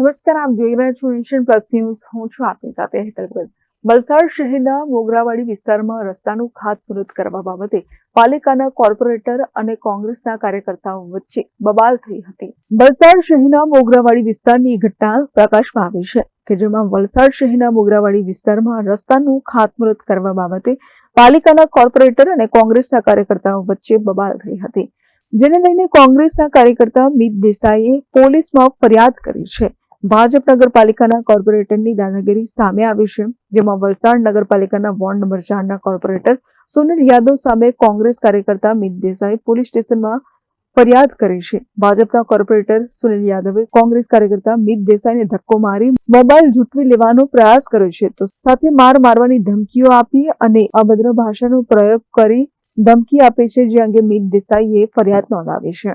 નમસ્કાર, આપ જોઈ રહ્યા છો એશિયન પ્લસ ન્યૂઝ. હું છું આપની સાથે હેતલ વલસાડ શહેરના મોગરાવાડી વિસ્તારમાં રસ્તાનું ખાતમુહૂર્ત કરવા બાબતે પાલિકાના કોર્પોરેટર અને કોંગ્રેસના કાર્યકર્તાઓ વચ્ચે બબાલ થઈ હતી. વલસાડ શહેરના મોગરાવાડી વિસ્તારની ઘટના પ્રકાશમાં આવી છે કે જેમાં વલસાડ શહેરના મોગરાવાડી વિસ્તારમાં રસ્તાનું ખાતમુહૂર્ત કરવા બાબતે પાલિકાના કોર્પોરેટર અને કોંગ્રેસના કાર્યકર્તાઓ વચ્ચે બબાલ થઈ હતી. જેને લઈને કોંગ્રેસના કાર્યકર્તા મિત દેસાઈએ પોલીસમાં ફરિયાદ કરી છે ભાજપ નગરપાલિકાના કોર્પોરેટરની દાદાગીરી સામે આવી છે, જેમાં વલસાડ નગરપાલિકાના વોર્ડ નંબર ચારના કોર્પોરેટર સુનિલ યાદવ સામે કોંગ્રેસ કાર્યકર્તા મિત દેસાઈ પોલીસ સ્ટેશનમાં ફરિયાદ કરી છે. ભાજપના કોર્પોરેટર સુનિલ યાદવે કોંગ્રેસ કાર્યકર્તા મિત દેસાઈને ધક્કો મારી મોબાઈલ જૂટવી લેવાનો પ્રયાસ કર્યો છે. તો સાથે માર મારવાની ધમકીઓ આપી અને અભદ્ર ભાષાનો પ્રયોગ કરી ધમકી આપે છે, જે અંગે મિત દેસાઈએ ફરિયાદ નોંધાવી છે.